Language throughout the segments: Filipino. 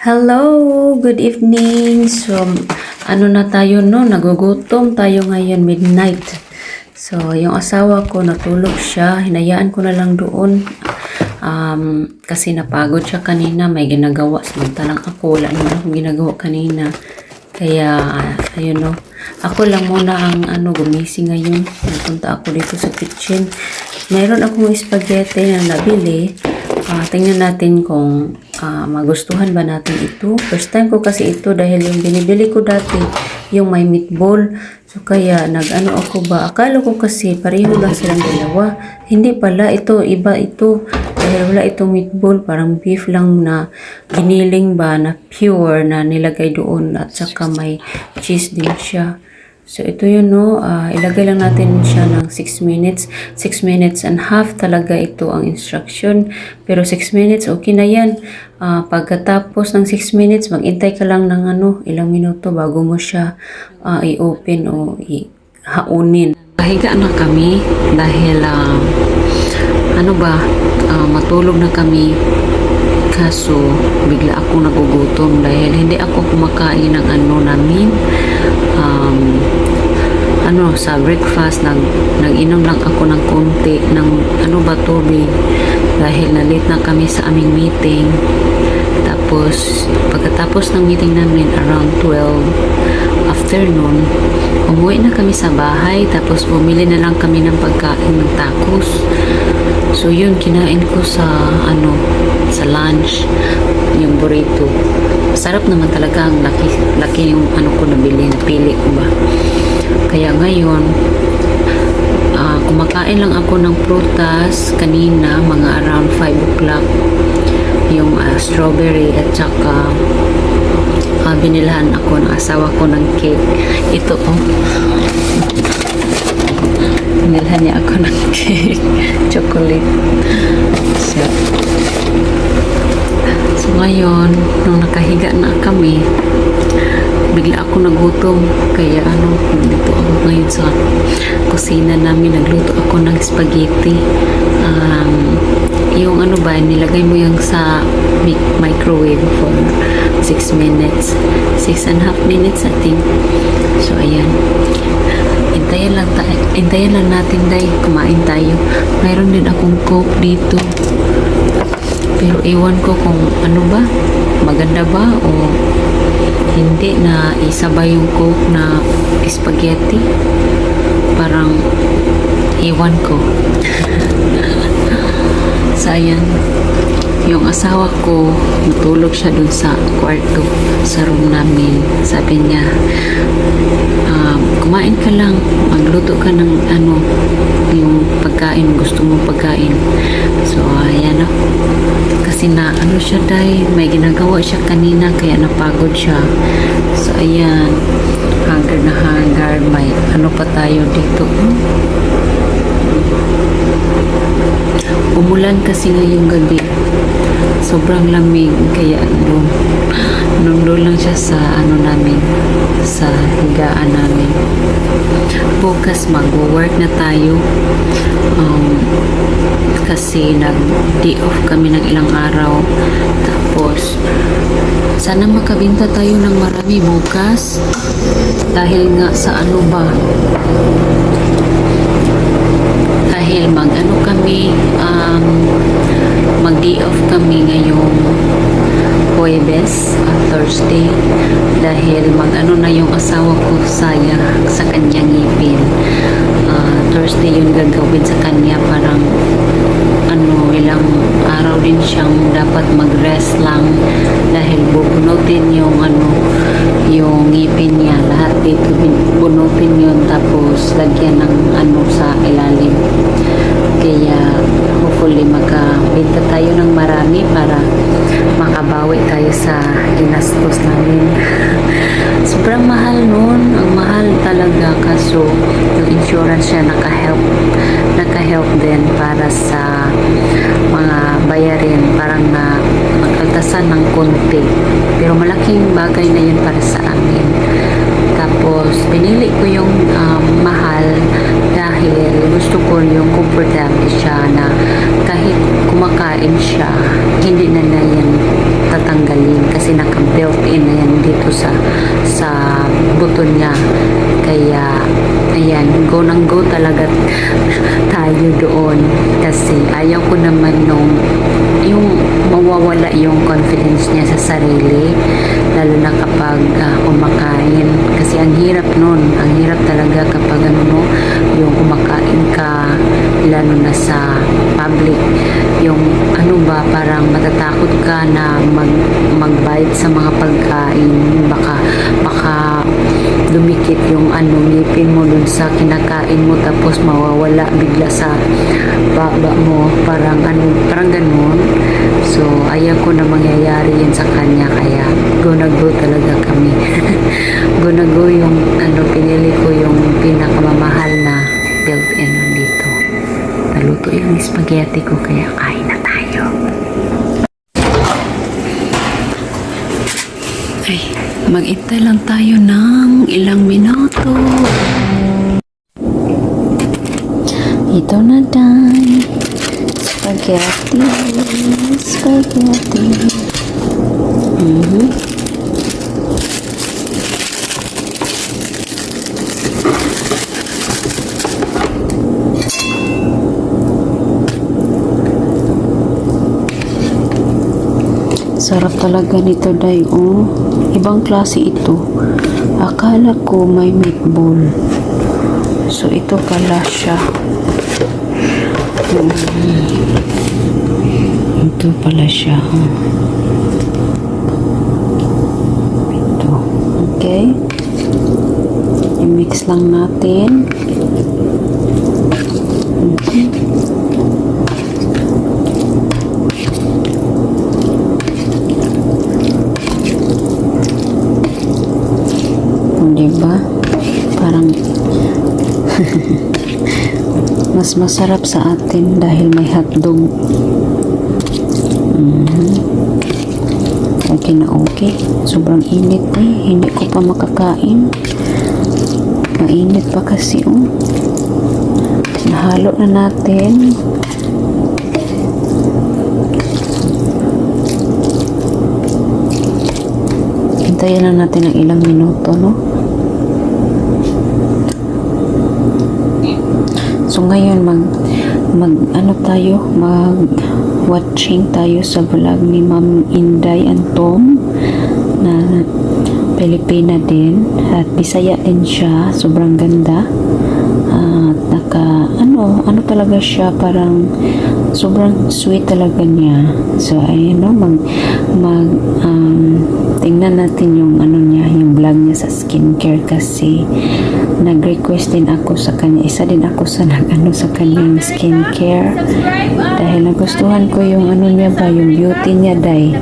Hello, good evening. So, ano na tayo no, nagugutom tayo ngayon midnight. So, yung asawa ko natulog siya, hinayaan ko na lang doon. Um, kasi napagod siya kanina, may ginagawa. Samantalang ako, wala naman akong ginagawa kanina. Kaya, ayun no. Ako lang muna ang ano, gumising ngayon. Nagpunta ako dito sa kitchen. Meron akong spaghetti na nabili. Ah, tingnan natin kung ah, magustuhan ba natin ito. First time ko kasi ito dahil yung binibili ko dati, yung may meatball. So kaya nag-ano ako ba? Akala ko kasi pareho lang silang dalawa. Hindi pala ito, iba ito. Dahil wala itong meatball, parang beef lang na giniling ba na pure na nilagay doon at saka may cheese din siya. So, ito yun, no. Ah, ilagay lang natin siya ng 6 minutes. 6 minutes and half talaga ito ang instruction. Pero 6 minutes, okay na yan. Ah, pagkatapos ng 6 minutes, magintay ka lang ng ano, ilang minuto bago mo siya ah, i-open o i-haunin. Pahiga na kami dahil ah, ano ba, ah, matulog na kami kaso bigla ako nagugutom dahil hindi ako kumakain ng ano namin um, ano sa breakfast nag nag-inom lang ako ng konti ng ano ba tubig dahil na-late na kami sa aming meeting. Tapos pagkatapos ng meeting namin around 12 afternoon umuwi na kami sa bahay. Tapos bumili na lang kami ng pagkain ng tacos so yun kinain ko sa ano sa lunch yung burrito. Sarap naman talaga ang laki, laki yung ano ko nabili napili ko ba. Kaya ngayon ah, kumakain lang ako ng prutas kanina mga around 5 o'clock. Yung ah, strawberry at saka ah, binilahan ako ng asawa ko ng cake. Ito oh binilhan niya ako ng cake. Chocolate. So, so ngayon nung nakahiga na kami bigla ako nagutom. Kaya ano nandito ako ngayon sa kusina namin nagluto ako ng spaghetti. Um, yung ano ba nilagay mo yung sa mic- microwave for 6 minutes. 6 and a half minutes I think. So ayan Intayan lang, tayo, intayan lang natin day. Kumain tayo. Mayroon din akong coke dito. Pero iwan ko kung ano ba? Maganda ba o hindi na isabay yung coke na spaghetti? Parang iwan ko. Sayang yung asawa ko natulog siya dun sa kwarto sa room namin. Sabi niya um, kumain ka lang. Magluto ka ng ano yung pagkain gusto mong pagkain. So ayan ako kasi na ano siya day may ginagawa siya kanina kaya napagod siya. So ayan haggard na haggard may ano pa tayo dito. Umulan kasi ngayong gabi sobrang lamig kaya doon nandun lang siya sa ano namin sa higaan namin. Bukas mag-work na tayo. Um, kasi nag day off kami ng ilang araw. Tapos sana makabinta tayo ng marami bukas. Dahil nga sa ano ba dahil mag ano kami um, mag day off kami ngayong Huwebes at Thursday dahil mag ano na yung asawa ko saya sa kanyang ngipin Ah, Thursday yun gagawin sa kanya parang ano ilang araw din siyang dapat mag-rest lang dahil bubunutin yung ano yung ngipin niya. Lahat dito bunutin yun tapos lagyan ng ano sa ilalim. Kaya hopefully makabenta tayo ng marami para makabawi tayo sa ginastos namin sobrang mahal nun. Ang mahal talaga. Kaso yung insurance siya naka-help naka-help din para sa mga bayarin. Parang na magkaltasan ng konti. Pero malaking bagay na yun para sa amin. Tapos pinili ko yung um, mahal dahil gusto ko yung komportable siya na kahit kumakain siya hindi na na yan kasi naka-built-in na yan dito sa sa buto niya. Kaya, ayan, go nang go talaga tayo doon. Kasi ayaw ko naman nung yung mawawala yung confidence niya sa sarili lalo na kapag ah, kumakain. Kasi ang hirap nun. Ang hirap talaga kapag ano no yung kumakain ka lalo na sa public. Yung ano ba parang matatakot ka na mag mag-bite sa mga pagkain. Baka baka dumikit yung ano ngipin mo dun sa kinakain mo tapos mawawala bigla sa baba mo. Parang ano parang ganun. So ayaw ko na mangyayari yun sa kanya kaya go na go talaga kami. Go na go yung ano pinili ko yung pinakamamahal na built-in dito. Naluto yung spaghetti ko kaya kain na tayo. Ay mag-intay lang tayo ng ilang minuto. Ito na dahil spaghetti spaghetti. Mhm Sarap talaga nito, Day. Oh, ibang klase ito. Akala ko may meatball. So, ito pala siya. Mm. Ito pala siya. oh. Ito. Okay. I-mix lang natin. Ba? Parang mas masarap sa atin dahil may hotdog. Mhm. Okay na okay. Sobrang init eh. Hindi ko pa makakain. Mainit pa kasi oh. Nahalo na natin. Hintayin lang natin ng ilang minuto, no? So ngayon mag mag ano tayo? Mag watching tayo sa vlog ni Ma'am Inday and Tom na Pilipina din at Bisaya din siya. Sobrang ganda. At naka ano ano talaga siya parang sobrang sweet talaga niya. So ayun no mag mag um, tingnan natin yung ano niya yung vlog niya sa skincare kasi nag-request din ako sa kanya. Isa din ako sa nag ano sa kanyang skincare. Dahil nagustuhan ko yung ano niya ba yung beauty niya din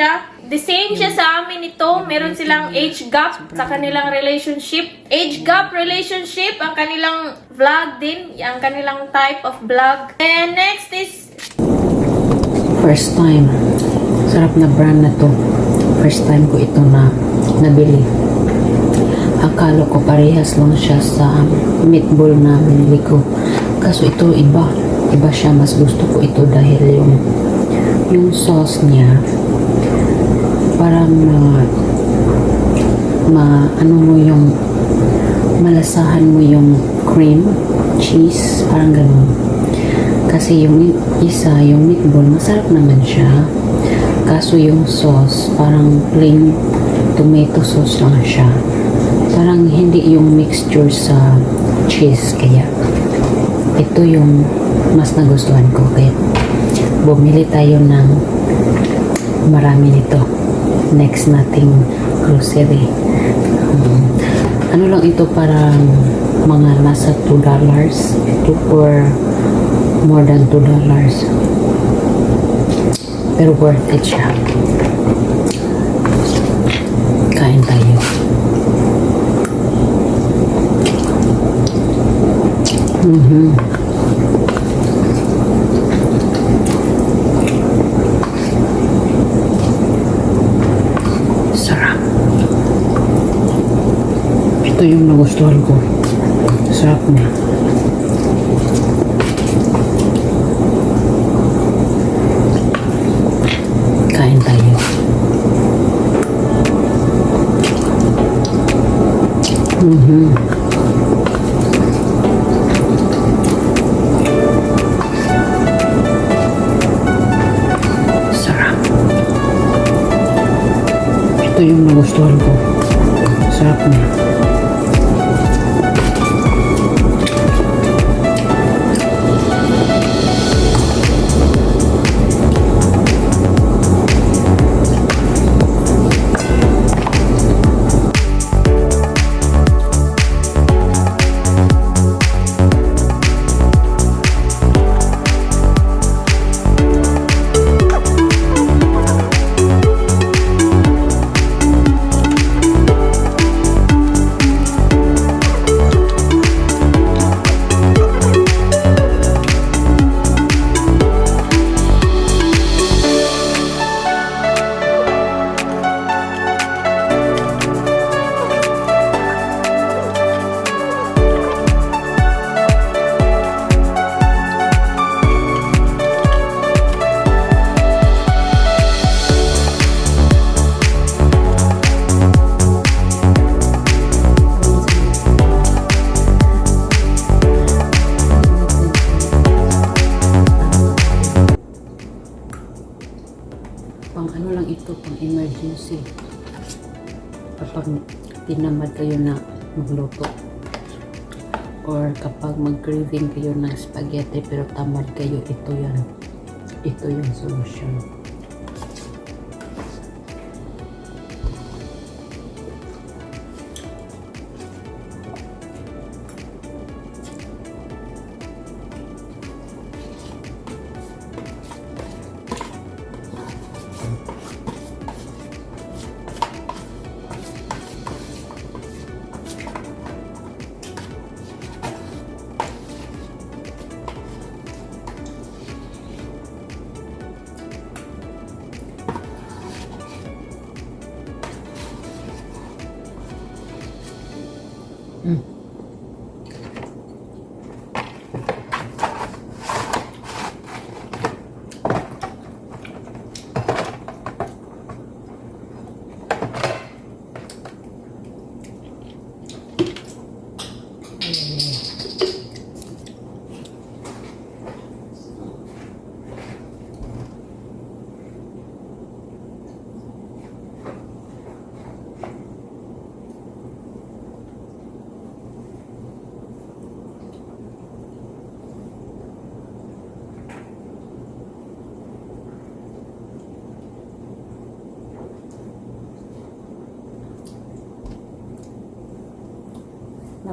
siya. The same siya sa amin ito. Meron silang age gap sa kanilang relationship. Age gap relationship ang kanilang vlog din. Ang kanilang type of vlog. And next is first time sarap na brand na to first time ko ito na nabili akala ko parehas lang siya sa meatball na binili ko kaso ito iba iba siya mas gusto ko ito dahil yung yung sauce niya parang na ma ano mo yung malasahan mo yung cream cheese parang ganun kasi yung isa, yung meatball, masarap naman siya. Kaso yung sauce, parang plain tomato sauce lang siya. Parang hindi yung mixture sa cheese. Kaya ito yung mas nagustuhan ko. Kaya bumili tayo ng marami nito. Next nating grocery. Um, ano lang ito parang mga nasa 2 dollars. Ito for more than 2 dollars. Pero worth it siya. Kain tayo. Mhm. ito yung nagustuhan ko. Sarap niya. Kain tayo. Mm Or kapag mag-craving kayo ng spaghetti pero tamad kayo, ito yan. Ito yung solution.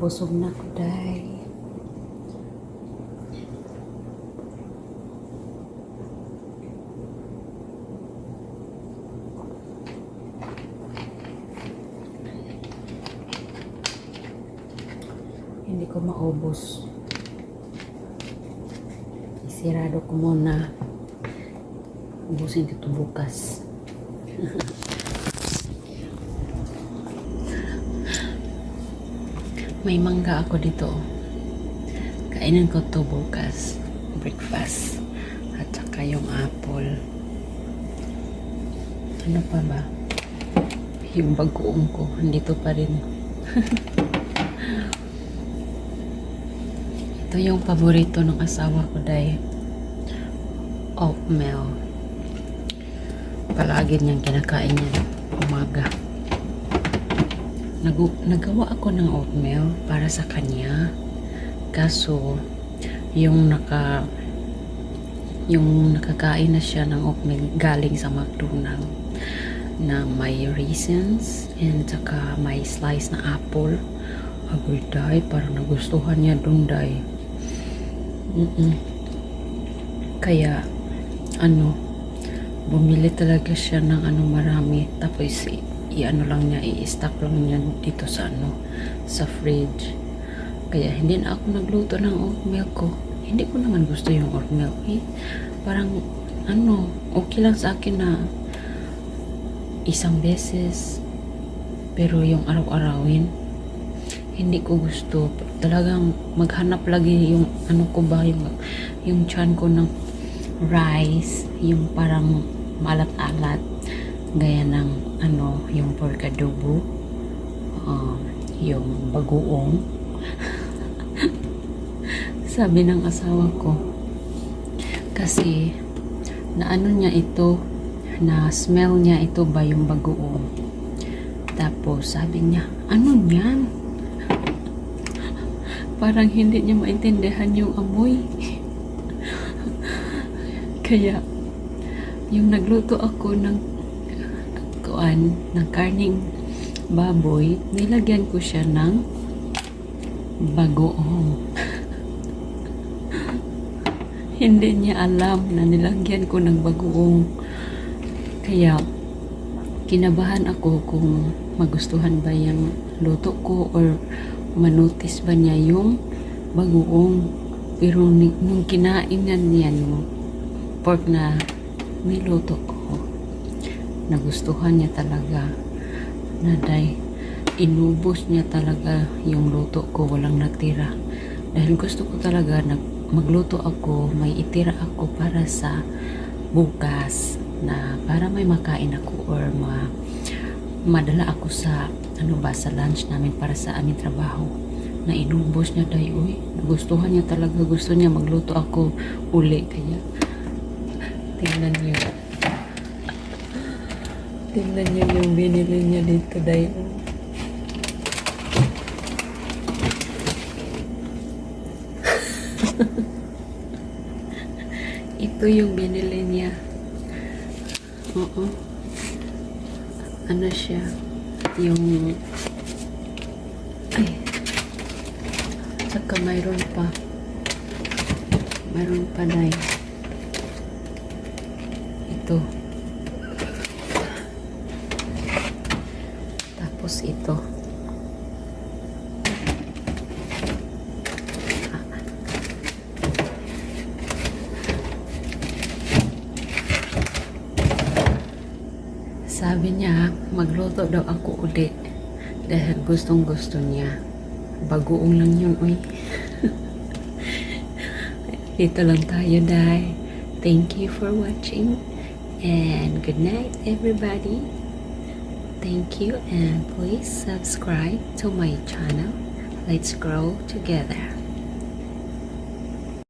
Nabusog na ko, day. Hindi ko maubos. Isirado ko muna. Ubusin dito bukas. May mangga ako dito. Kainin ko to bukas. Breakfast. At saka yung apple. Ano pa ba? Yung bagoong ko. Nandito pa rin. Ito yung paborito ng asawa ko dahil oatmeal. Palagi niyang kinakain niya umaga. Nagu nagawa ako ng oatmeal para sa kanya. Kaso, yung naka yung nakakain na siya ng oatmeal galing sa McDonald's na may raisins and saka may slice na apple. Agoy day, parang nagustuhan niya dun day. Mm-mm. Kaya, ano, bumili talaga siya ng ano marami. Tapos, i-ano lang niya, i-stock lang niya dito sa ano, sa fridge. Kaya, hindi na ako nagluto ng oatmeal ko. Hindi ko naman gusto yung oatmeal. Eh, parang, ano, okay lang sa akin na isang beses. Pero yung araw-arawin, hindi ko gusto. Talagang maghanap lagi yung ano ko ba, yung, yung chan ko ng rice, yung parang malat-alat, gaya ng ano, yung pork adobo, um, yung bagoong. Sabi ng asawa ko, kasi na ano niya ito, na smell niya ito ba yung bagoong. Tapos sabi niya, ano niyan? Parang hindi niya maintindihan yung amoy. Kaya, yung nagluto ako ng kuan, ng karning baboy, nilagyan ko siya ng bagoong. Hindi niya alam na nilagyan ko ng bagoong. Kaya, kinabahan ako kung magustuhan ba yung luto ko or manotice ba niya yung bagoong. Pero nung kinain na niya yung pork na niluto ko, nagustuhan niya talaga na day inubos niya talaga yung luto ko walang natira. Dahil gusto ko talaga na magluto ako may itira ako para sa bukas na para may makain ako or ma madala ako sa ano ba sa lunch namin para sa aming trabaho. Na inubos niya day uy nagustuhan niya talaga gusto niya magluto ako uli. Kaya tingnan niyo tingnan niyo yung binili niya dito day. Ito yung binili niya. Oo. Ano siya? Yung ay. Saka mayroon pa. Mayroon pa day. Ito. tapos ito Sabi niya, magluto daw ako uli. Dahil gustong gusto niya. Bagoong lang yun, uy. Dito lang tayo, Day. Thank you for watching. And good night, everybody. Thank you and please subscribe to my channel. Let's grow together.